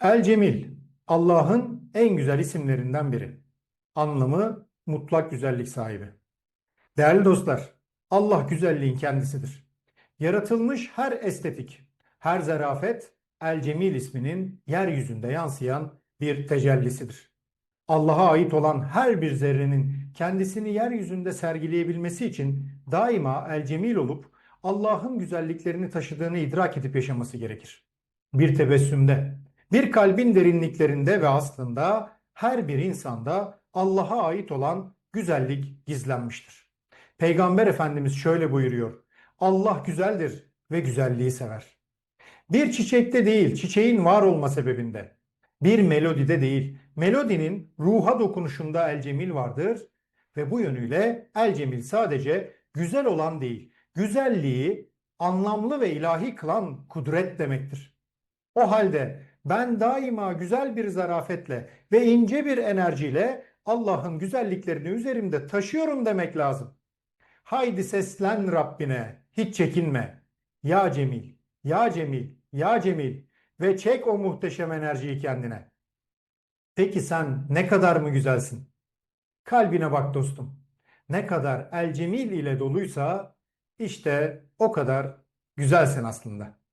El Cemil, Allah'ın en güzel isimlerinden biri. Anlamı mutlak güzellik sahibi. Değerli dostlar, Allah güzelliğin kendisidir. Yaratılmış her estetik, her zarafet El Cemil isminin yeryüzünde yansıyan bir tecellisidir. Allah'a ait olan her bir zerrenin kendisini yeryüzünde sergileyebilmesi için daima El Cemil olup Allah'ın güzelliklerini taşıdığını idrak edip yaşaması gerekir. Bir tebessümde, bir kalbin derinliklerinde ve aslında her bir insanda Allah'a ait olan güzellik gizlenmiştir. Peygamber Efendimiz şöyle buyuruyor. Allah güzeldir ve güzelliği sever. Bir çiçekte değil, çiçeğin var olma sebebinde. Bir melodide değil, melodinin ruha dokunuşunda el cemil vardır ve bu yönüyle el cemil sadece güzel olan değil, güzelliği anlamlı ve ilahi kılan kudret demektir. O halde ben daima güzel bir zarafetle ve ince bir enerjiyle Allah'ın güzelliklerini üzerimde taşıyorum demek lazım. Haydi seslen Rabbine, hiç çekinme. Ya Cemil, ya Cemil, ya Cemil ve çek o muhteşem enerjiyi kendine. Peki sen ne kadar mı güzelsin? Kalbine bak dostum. Ne kadar el cemil ile doluysa işte o kadar güzelsin aslında.